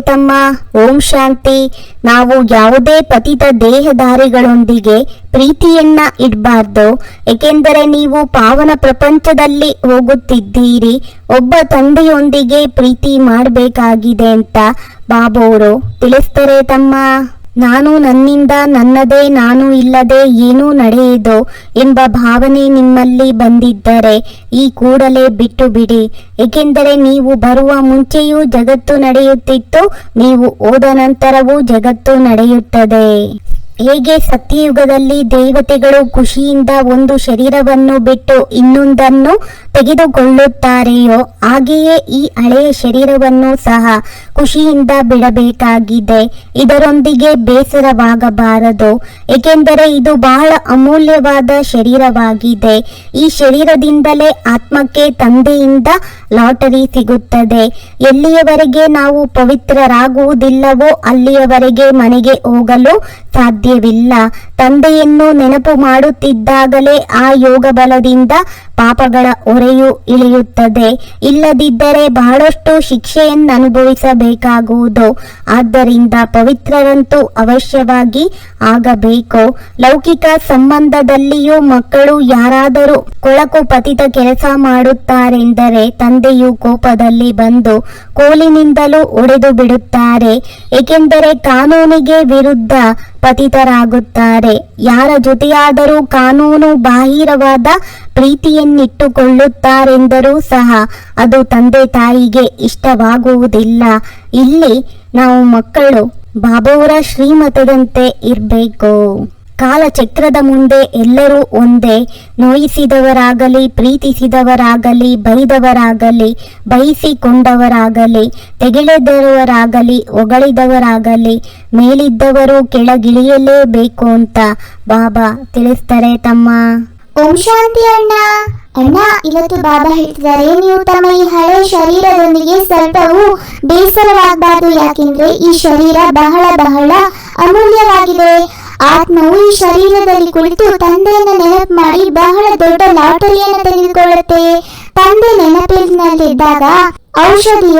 ತಮ್ಮ ಓಂ ಶಾಂತಿ, ನಾವು ಯಾವುದೇ ಪತಿತ ದೇಹಧಾರಿಗಳೊಂದಿಗೆ ಪ್ರೀತಿಯನ್ನ ಇಡಬಾರ್ದು. ಏಕೆಂದರೆ ನೀವು ಪಾವನ ಪ್ರಪಂಚದಲ್ಲಿ ಹೋಗುತ್ತಿದ್ದೀರಿ. ಒಬ್ಬ ತಂದೆಯೊಂದಿಗೆ ಪ್ರೀತಿ ಮಾಡಬೇಕಾಗಿದೆ ಅಂತ ಬಾಬೋರು ತಿಳಿಸ್ತಾರೆ ತಮ್ಮ. ನಾನು ನನ್ನಿಂದ ನನ್ನದೇ, ನಾನು ಇಲ್ಲದೆ ಏನೂ ನಡೆಯಿದೋ ಎಂಬ ಭಾವನೆ ನಿಮ್ಮಲ್ಲಿ ಬಂದಿದ್ದರೆ ಈ ಕೂಡಲೇ ಬಿಟ್ಟು ಬಿಡಿ ಏಕೆಂದರೆ ನೀವು ಬರುವ ಮುಂಚೆಯೂ ಜಗತ್ತು ನಡೆಯುತ್ತಿತ್ತು, ನೀವು ಓದ ನಂತರವೂ ಜಗತ್ತು ನಡೆಯುತ್ತದೆ. ಹೇಗೆ ಸತ್ಯಯುಗದಲ್ಲಿ ದೇವತೆಗಳು ಖುಷಿಯಿಂದ ಒಂದು ಶರೀರವನ್ನು ಬಿಟ್ಟು ಇನ್ನೊಂದನ್ನು ತೆಗೆದುಕೊಳ್ಳುತ್ತಾರೆಯೋ, ಹಾಗೆಯೇ ಈ ಹಳೆಯ ಶರೀರವನ್ನು ಸಹ ಖುಷಿಯಿಂದ ಬಿಡಬೇಕಾಗಿದೆ. ಇದರೊಂದಿಗೆ ಬೇಸರವಾಗಬಾರದು, ಏಕೆಂದರೆ ಇದು ಬಹಳ ಅಮೂಲ್ಯವಾದ ಶರೀರವಾಗಿದೆ. ಈ ಶರೀರದಿಂದಲೇ ಆತ್ಮಕ್ಕೆ ತಂದೆಯಿಂದ ಲಾಟರಿ ಸಿಗುತ್ತದೆ. ಎಲ್ಲಿಯವರೆಗೆ ನಾವು ಪವಿತ್ರರಾಗುವುದಿಲ್ಲವೋ, ಅಲ್ಲಿಯವರೆಗೆ ಮನೆಗೆ ಹೋಗಲು ಸಾಧ್ಯವಿಲ್ಲ. ತಂದೆಯನ್ನು ನೆನಪು ಮಾಡುತ್ತಿದ್ದಾಗಲೇ ಆ ಯೋಗ ಬಲದಿಂದ ಪಾಪಗಳ ಒರೆಯು ಇಳಿಯುತ್ತದೆ. ಇಲ್ಲದಿದ್ದರೆ ಬಹಳಷ್ಟು ಶಿಕ್ಷೆಯನ್ನು ಅನುಭವಿಸಬೇಕಾಗುವುದು ಆದ್ದರಿಂದ ಪವಿತ್ರರಂತೂ ಅವಶ್ಯವಾಗಿ ಆಗಬೇಕು. ಲೌಕಿಕ ಸಂಬಂಧದಲ್ಲಿಯೂ ಮಕ್ಕಳು ಯಾರಾದರೂ ಕೊಳಕು ಪತಿತ ಕೆಲಸ ಮಾಡುತ್ತಾರೆಂದರೆ ತಂದೆಯು ಕೋಪದಲ್ಲಿ ಬಂದು ಕೋಲಿನಿಂದಲೂ ಒಡೆದು ಬಿಡುತ್ತಾರೆ. ಏಕೆಂದರೆ ಕಾನೂನಿಗೆ ವಿರುದ್ಧ ಪತಿತರಾಗುತ್ತಾರೆ. ಯಾರ ಜೊತೆಯಾದರೂ ಕಾನೂನು ಬಾಹಿರವಾದ ಪ್ರೀತಿಯನ್ನಿಟ್ಟುಕೊಳ್ಳುತ್ತಾರೆಂದರೂ ಸಹ ಅದು ತಂದೆ ತಾಯಿಗೆ ಇಷ್ಟವಾಗುವುದಿಲ್ಲ. ಇಲ್ಲಿ ನಾವು ಮಕ್ಕಳು ಬಾಬುವರ ಶ್ರೀಮತದಂತೆ ಇರಬೇಕು. ಕಾಲಚಕ್ರದ ಮುಂದೆ ಎಲ್ಲರೂ ಒಂದೇ. ನೋಯಿಸಿದವರಾಗಲಿ, ಪ್ರೀತಿಸಿದವರಾಗಲಿ, ಬೈದವರಾಗಲಿ, ಬಯಸಿಕೊಂಡವರಾಗಲಿ, ತೆಗೆಳೆದವರಾಗಲಿ, ಹೊಗಳಿದವರಾಗಲಿ, ಮೇಲಿದ್ದವರು ಕೆಳಗಿಳಿಯಲೇಬೇಕು ಅಂತ ಬಾಬಾ ತಿಳಿಸ್ತಾರೆ ತಮ್ಮ. ಓಂ ಶಾಂತಿ ಅಣ್ಣ. ಅಣ್ಣ, ಇವತ್ತು ಬಾಬಾ ಹೇಳ್ತಿದ್ದಾರೆ, ನೀವು ತಮ್ಮ ಈ ಹಳೆ ಶರೀರದೊಂದಿಗೆ ಸ್ವಲ್ಪವೂ ಬೇಸರವಾಗಬಾರದು, ಯಾಕೆಂದ್ರೆ ಈ ಶರೀರ ಬಹಳ ಬಹಳ ಅಮೂಲ್ಯವಾಗಿದೆ. ಆತ್ಮವು ಈ ಶರೀರದಲ್ಲಿ ಕುಳಿತು ತಂದೆಯನ್ನು ನೆನಪು ಮಾಡಿ ಬಹಳ ದೊಡ್ಡ ಲಾಟರಿಯನ್ನು ತೆಗೆದುಕೊಳ್ಳುತ್ತೆ. ತಂದೆ ನೆನಪಿನಲ್ಲಿದ್ದಾಗ ಔಷಧಿಯ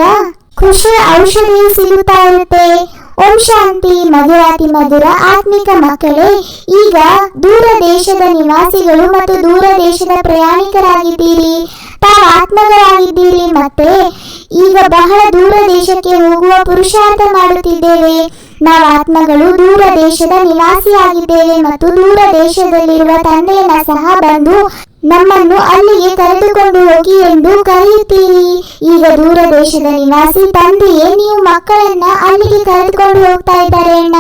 ಖುಷಿಯ ಔಷಧಿಯು ಸಿಗುತ್ತಾ ಇರುತ್ತೆ. ಓಂ ಶಾಂತಿ, ಮಧುರಾತಿ ಮಧುರ, ಆತ್ಮಿಕ ಮಕ್ಕಳೇ, ಈಗ ದೂರ ದೇಶದ ನಿವಾಸಿಗಳು ಮತ್ತು ದೂರ ದೇಶದ ಪ್ರಯಾಣಿಕರಾಗಿದ್ದೀರಿ. ತಾವು ಆತ್ಮಗಳಾಗಿದ್ದೀರಿ ಮತ್ತೆ ಈಗ ಬಹಳ ದೂರ ದೇಶಕ್ಕೆ ಹೋಗುವ ಪುರುಷಾರ್ಥ ಮಾಡುತ್ತಿದ್ದೇವೆ. ನಾವು ಆತ್ಮಗಳು ದೂರ ದೇಶದ ನಿವಾಸಿಯಾಗಿದ್ದೇವೆ ಮತ್ತು ದೂರ ದೇಶದಲ್ಲಿರುವ ತಂದೆಯನ್ನ ಸಹ ಬಂದು ನಮ್ಮನ್ನು ಅಲ್ಲಿಗೆ ಕರೆದುಕೊಂಡು ಹೋಗಿ ಎಂದು ಕರೆಯುತ್ತೀರಿ. ಈಗ ದೂರ ದೇಶದ ನಿವಾಸಿ ತಂದೆಯೇ, ನೀವು ಮಕ್ಕಳನ್ನ ಅಲ್ಲಿಗೆ ಕರೆದುಕೊಂಡು ಹೋಗ್ತಾ ಇದ್ದಾರೆ ಅಣ್ಣ.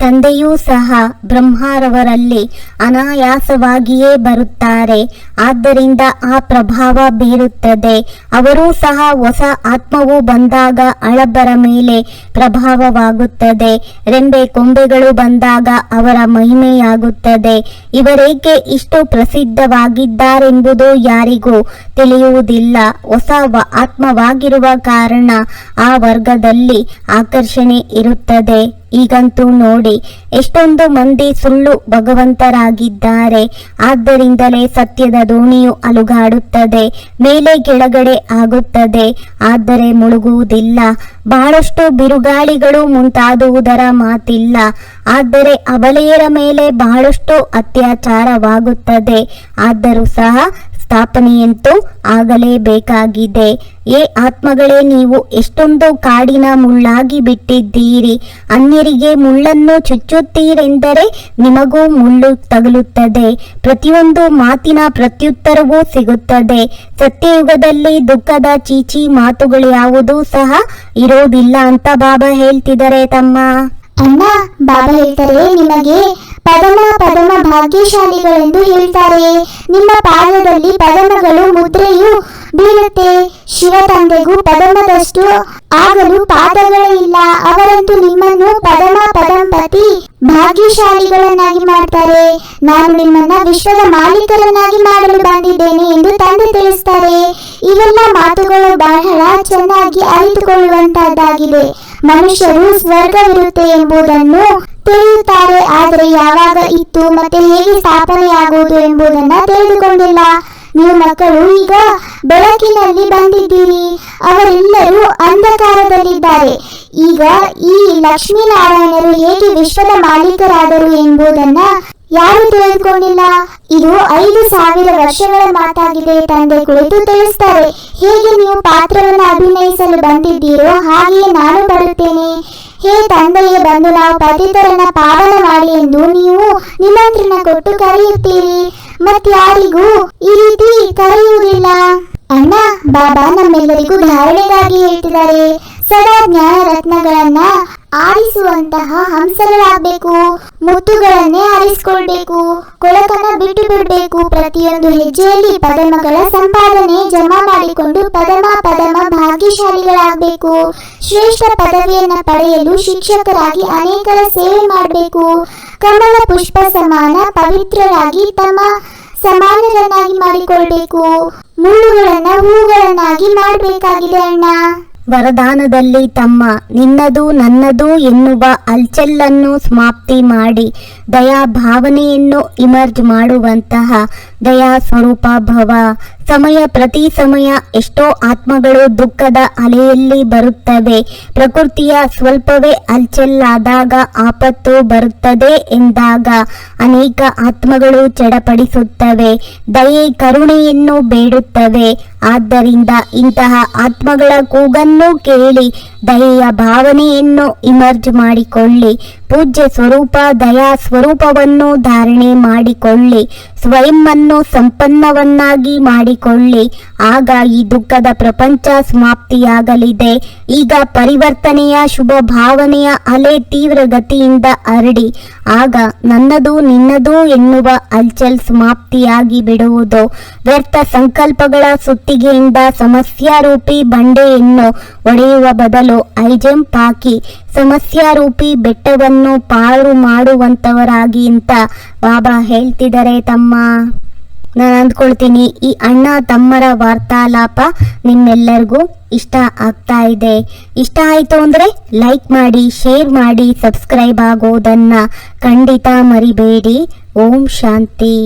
ತಂದೆಯೂ ಸಹ ಬ್ರಹ್ಮರವರಲ್ಲಿ ಅನಾಯಾಸವಾಗಿಯೇ ಬರುತ್ತಾರೆ. ಆದ್ದರಿಂದ ಆ ಪ್ರಭಾವ ಬೀರುತ್ತದೆ. ಅವರೂ ಸಹ ಹೊಸ ಆತ್ಮವು ಬಂದಾಗ ಅಳಬ್ಬರ ಮೇಲೆ ಪ್ರಭಾವವಾಗುತ್ತದೆ. ರೆಂಬೆ ಕೊಂಬೆಗಳು ಬಂದಾಗ ಅವರ ಮಹಿಮೆಯಾಗುತ್ತದೆ. ಇವರೇಕೆ ಇಷ್ಟು ಪ್ರಸಿದ್ಧವಾಗಿದ್ದಾರೆಂಬುದು ಯಾರಿಗೂ ತಿಳಿಯುವುದಿಲ್ಲ. ಹೊಸ ಆತ್ಮವಾಗಿರುವ ಕಾರಣ ಆ ವರ್ಗದಲ್ಲಿ ಆಕರ್ಷಣೆ ಇರುತ್ತದೆ. ಈಗಂತೂ ನೋಡಿ, ಎಷ್ಟೊಂದು ಮಂದಿ ಸುಳ್ಳು ಭಗವಂತರಾಗಿದ್ದಾರೆ. ಆದ್ದರಿಂದಲೇ ಸತ್ಯದ ದೋಣಿಯು ಅಲುಗಾಡುತ್ತದೆ, ಮೇಲೆ ಕೆಳಗಡೆ ಆಗುತ್ತದೆ. ಆದರೆ ಮುಳುಗುವುದಿಲ್ಲ, ಬಹಳಷ್ಟು ಬಿರುಗಾಳಿಗಳು ಮುಂತಾದುವುದರ ಮಾತಿಲ್ಲ. ಆದರೆ ಅಬಲೆಯರ ಮೇಲೆ ಬಹಳಷ್ಟು ಅತ್ಯಾಚಾರವಾಗುತ್ತದೆ. ಆದರೂ ಸಹ ಸ್ಥಾಪನೆಯಂತೂ ಆಗಲೇಬೇಕಾಗಿದೆ. ಏ ಆತ್ಮಗಳೇ, ನೀವು ಎಷ್ಟೊಂದು ಕಾಡಿನ ಮುಳ್ಳಾಗಿ ಬಿಟ್ಟಿದ್ದೀರಿ. ಅನ್ಯರಿಗೆ ಮುಳ್ಳನ್ನು ಚುಚ್ಚುತ್ತೀರೆಂದರೆ ನಿಮಗೂ ಮುಳ್ಳು ತಗಲುತ್ತದೆ. ಪ್ರತಿಯೊಂದು ಮಾತಿನ ಪ್ರತ್ಯುತ್ತರವೂ ಸಿಗುತ್ತದೆ. ಸತ್ಯಯುಗದಲ್ಲಿ ದುಃಖದ ಚೀಚಿ ಮಾತುಗಳು ಯಾವುದೂ ಸಹ ಇರೋದಿಲ್ಲ ಅಂತ ಬಾಬಾ ಹೇಳ್ತಿದ್ದಾರೆ ತಮ್ಮ. ಅಣ್ಣ, ಬಾಬಾ ಹೇಳ್ತಾರೆ, ನಿಮಗೆ ಪದಮ ಪದಮ ಭಾಗ್ಯಶಾಲಿಗಳೆಂದು ಹೇಳ್ತಾರೆ ನಿಮ್ಮ ಪಾದದಲ್ಲಿ ಪದಮಗಳು, ಮುದ್ರೆಯು ಬೀಳುತ್ತೆ. ಶಿವ ತಂದೆಗೂ ಪದಮದಷ್ಟು ಆಗಲು ಪಾದಗಳೇ ಇಲ್ಲ. ಅವರಂತೂ ನಿಮ್ಮನ್ನು ಪದಮ ಪದಂಪತಿ ಭಾಗ್ಯಶಾಲಿಗಳನ್ನಾಗಿ ಮಾಡ್ತಾರೆ. ನಾನು ನಿಮ್ಮನ್ನ ವಿಶ್ವದ ಮಾಲೀಕರನ್ನಾಗಿ ಮಾಡಲು ಬಂದಿದ್ದೇನೆ ಎಂದು ತಂದೆ ತಿಳಿಸ್ತಾರೆ. ಇವೆಲ್ಲ ಮಾತುಗಳು ಬಹಳ ಚೆನ್ನಾಗಿ ಅರಿತುಕೊಳ್ಳುವಂತಹದ್ದಾಗಿದೆ. ಮನುಷ್ಯರು ಸ್ವರ್ಗವಿರುತ್ತೆ ಎಂಬುದನ್ನು ತಿಳಿಯುತ್ತಾರೆ ಆದರೆ ಯಾವಾಗ ಇತ್ತು ಮತ್ತೆ ಹೇಗೆ ಸ್ಥಾಪನೆಯಾಗುವುದು ಎಂಬುದನ್ನ ತಿಳಿದುಕೊಂಡಿಲ್ಲ. ನೀವು ಮಕ್ಕಳು, ಈಗ ಬೆಳಕಿನಲ್ಲಿ ಬಂದಿದ್ದೀರಿ. ಅವರೆಲ್ಲರೂ ಅಂಧಕಾರದಲ್ಲಿದ್ದಾರೆ. ಈಗ ಈ ಲಕ್ಷ್ಮೀನಾರಾಯಣರು ಹೇಗೆ ವಿಶ್ವದ ಮಾಲೀಕರಾದರು ಎಂಬುದನ್ನ ಯಾರು ತಿಳಿದುಕೊಂಡಿಲ್ಲ. ಇದು ಐದು ಸಾವಿರ ವರ್ಷಗಳ ಮಾತಾಗಿದೆ, ತಂದೆ ಕುಳಿತು ತಿಳಿಸ್ತಾರೆ. ಹೇಗೆ ನೀವು ಪಾತ್ರವನ್ನು ಅಭಿನಯಿಸಲು ಬಂದಿದ್ದೀರೋ ಹಾಗೆಯೇ ನಾನು ಬರುತ್ತೇನೆ ಹೇ ತಂದೆಯೇ ಬಂದು ನಾವು ಪತಿತರನ್ನ ಪಾವನ ಮಾಡಿ ಎಂದು ನೀವು ನಿಮಂತ್ರಣ ಕೊಟ್ಟು ಕರೆಯುತ್ತೀರಿ. ಮತ್ತಾರಿಗೂ ಈ ರೀತಿ ಕರೆಯುವುದಿಲ್ಲ ಅಣ್ಣ, ಬಾಬಾ ನಮ್ಮೆಲ್ಲರಿಗೂ ಧಾರಣೆಗಾಗಿ ಹೇಳ್ತಿದ್ದಾರೆ. ಸದಾ ಜ್ಞಾನ ರತ್ನಗಳನ್ನ ಆರಿಸುವಂತಹ ಹಂಸಗಳಾಗಬೇಕು, ಮುತ್ತುಗಳನ್ನೇ ಆರಿಸಿಕೊಳ್ಬೇಕು ಕೊಳಕನ್ನ ಬಿಟ್ಟು ಬಿಡಬೇಕು. ಪ್ರತಿಯೊಂದು ಹೆಜ್ಜೆಯಲ್ಲಿ ಪದಮಗಳ ಸಂಪಾದನೆ ಜಮಾ ಮಾಡಿಕೊಂಡು ಪದಮ ಪದಮ ಭಾಗ್ಯಶಾಲಿಗಳಾಗಬೇಕು. ಶ್ರೇಷ್ಠ ಪದವಿಯನ್ನ ಪಡೆಯಲು ಶಿಕ್ಷಕರಾಗಿ ಅನೇಕರ ಸೇವೆ ಮಾಡಬೇಕು. ಕಮಲ ಪುಷ್ಪ ಸಮಾನ ಪವಿತ್ರರಾಗಿ ತಮ್ಮ ಸಮಾನರನ್ನಾಗಿ ಮಾಡಿಕೊಳ್ಬೇಕು. ಮುಳ್ಳುಗಳನ್ನ ಹೂಗಳನ್ನಾಗಿ ಮಾಡಬೇಕಾಗಿದೆ ಅಣ್ಣ. ವರದಾನದಲ್ಲಿ ತಮ್ಮ ನಿನ್ನದು ನನ್ನದು ಎನ್ನುವ ಅಲ್ಚಲ್ಲನ್ನು ಸಮಾಪ್ತಿ ಮಾಡಿ ದಯಾ ಭಾವನೆಯನ್ನು ಇಮರ್ಜ್ ಮಾಡುವಂತಹ ದಯಾ ಸ್ವರೂಪ ಭವ. ಸಮಯ, ಪ್ರತಿ ಸಮಯ ಎಷ್ಟೋ ಆತ್ಮಗಳು ದುಃಖದ ಅಲೆಯಲ್ಲಿ ಬರುತ್ತವೆ. ಪ್ರಕೃತಿಯ ಸ್ವಲ್ಪವೇ ಅಲ್ಚಲ್ಲಾದಾಗ ಆಪತ್ತು ಬರುತ್ತದೆ ಎಂದಾಗ ಅನೇಕ ಆತ್ಮಗಳು ಚಡಪಡಿಸುತ್ತವೆ. ದಯೆ, ಕರುಣೆಯನ್ನು ಬೇಡುತ್ತವೆ. ಆದ್ದರಿಂದ ಇಂತಹ ಆತ್ಮಗಳ ಕೂಗನ್ನು ಕೇಳಿ ದಯೆಯ ಭಾವನೆಯನ್ನು ಇಮರ್ಜ್ ಮಾಡಿಕೊಳ್ಳಿ. ಪೂಜ್ಯ ಸ್ವರೂಪ, ದಯಾ ಸ್ವರೂಪವನ್ನು ಧಾರಣೆ ಮಾಡಿಕೊಳ್ಳಿ. ಸ್ವಯಂವನ್ನು ಸಂಪನ್ನವನ್ನಾಗಿ ಮಾಡಿಕೊಳ್ಳಿ. ಆಗ ಈ ದುಃಖದ ಪ್ರಪಂಚ ಸಮಾಪ್ತಿಯಾಗಲಿದೆ. ಈಗ ಪರಿವರ್ತನೆಯ ಶುಭ ಭಾವನೆಯ ಅಲೆ ತೀವ್ರಗತಿಯಿಂದ ಹರಡಿ. ಆಗ ನನ್ನದು ನಿನ್ನದು ಎನ್ನುವ ಅಲ್ಚಲ್ ಸಮಾಪ್ತಿಯಾಗಿ ಬಿಡುವುದು. ವ್ಯರ್ಥ ಸಂಕಲ್ಪಗಳ ಸುತ್ತಿಗೆಯಿಂದ ಸಮಸ್ಯಾರೂಪಿ ಬಂಡೆಯನ್ನು ಒಡೆಯುವ ಬದಲು ಐಜಂಪ್ ಹಾಕಿ ಸಮಸ್ಯಾರೂಪಿ ಬೆಟ್ಟವನ್ನು ಪಾರು ಮಾಡುವಂತವರಾಗಿ ಅಂತ ಬಾಬಾ ಹೇಳ್ತಿದ್ದಾರೆ ತಮ್ಮ. ನಾನು ಅಂದ್ಕೊಳ್ತೀನಿ, ಈ ಅಣ್ಣ ತಮ್ಮರ ವಾರ್ತಾಲಾಪ ನಿಮ್ಮೆಲ್ಲರಿಗೂ ಇಷ್ಟ ಆಗ್ತಾ ಇದೆ. ಇಷ್ಟ ಆಯಿತು ಅಂದರೆ ಲೈಕ್ ಮಾಡಿ, ಶೇರ್ ಮಾಡಿ, ಸಬ್ಸ್ಕ್ರೈಬ್ ಆಗೋದನ್ನು ಖಂಡಿತ ಮರಿಬೇಡಿ. ಓಂ ಶಾಂತಿ.